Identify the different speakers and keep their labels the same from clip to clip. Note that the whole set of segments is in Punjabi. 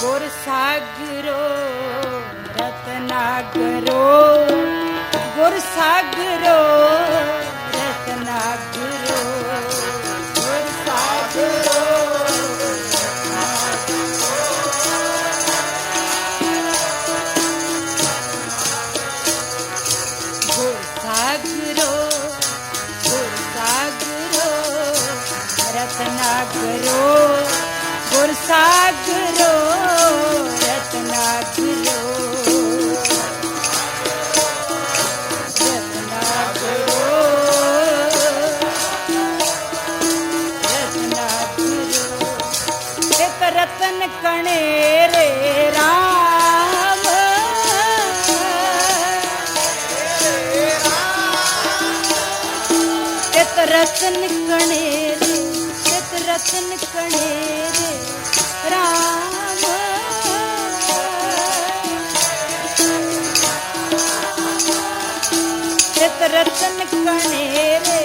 Speaker 1: ਗੁਰ ਸਾਗਰੋ ਰਤਨਾਗਰੋ। ਗੁਰ ਸਾਗਰੋ ਰਤਨਾਗਰੋ। ਗੁਰ ਸਾਗਰੋ ਗੁਰ ਸਾਗਰੋ ਗੁਰ ਗੁਰ ਸਾਗਰ સતરતન કણે રે સતરતન કણે રે રામ. સતરતન કણે રે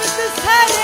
Speaker 1: Mrs. Teddy.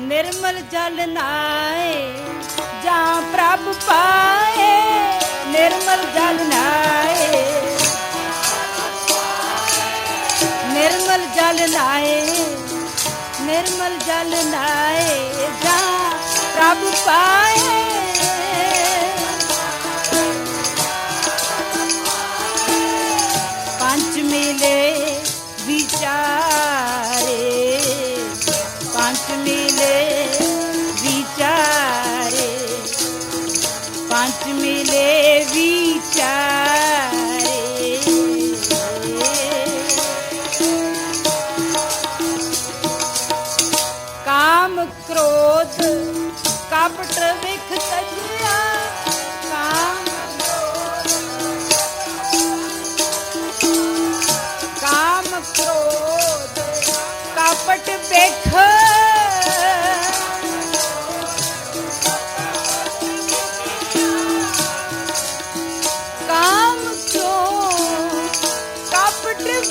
Speaker 1: ਨਿਰਮਲ ਜਲ ਲਾਏ ਜਾਂ ਪ੍ਰਭ ਪਾਏ ਜਲ ਨਾਏ ਨਿਰਮਲ ਜਲ ਨਾਏ ਨਿਰਮਲ ਜਲ ਨਾਏ ਜਾਂ ਪ੍ਰਭ ਪਾਏ काम क्रोध कपट विख तजिया काम काम क्रोध कपट विख।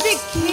Speaker 1: विखी।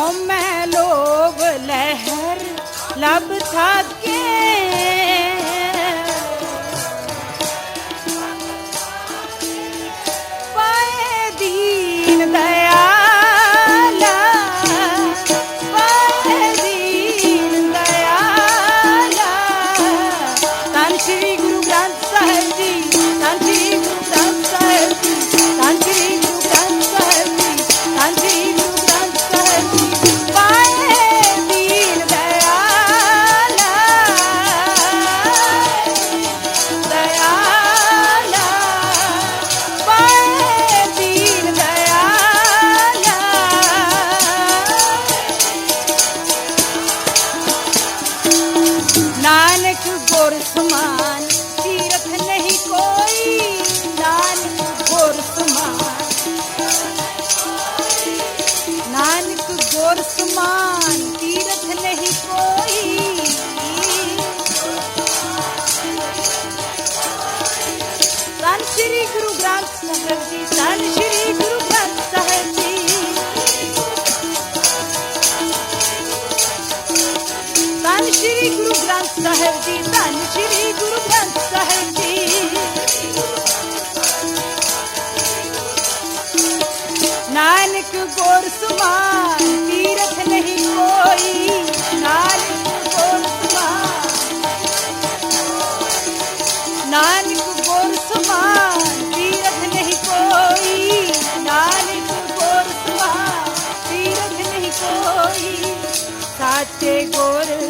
Speaker 1: ਹਉਮੈ ਲੋਭ ਲਹਿਰ ਲਬ ਸਾਧ ਸ੍ਰੀ ਗੁਰੂ ਗ੍ਰੰਥ ਸਾਹਿਬ ਜੀ, ਧੰਨ ਸ੍ਰੀ ਗੁਰੂ ਗ੍ਰੰਥ ਸਾਹਿਬ ਜੀ। ਨਾਨਕ ਗੋਰ ਸੁਮਾਰ, ਤੀਰਥ ਨਹੀਂ ਕੋਈ। ਨਾਨਕ ਗੋਰ ਸੁਮਾਰ। ਨਾਨਕ ਗੋਰ ਸੁਮਾਰ, ਤੀਰਥ ਨਹੀਂ ਕੋਈ। ਨਾਨਕ ਗੋਰ ਸੁਮਾਰ, ਤੀਰਥ ਨਹੀਂ ਕੋਈ। ਸਾਚੇ ਗੋਰ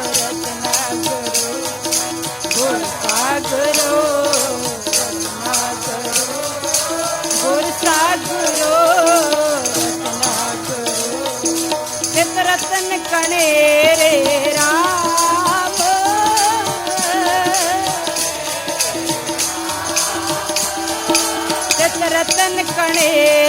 Speaker 1: ਨੇ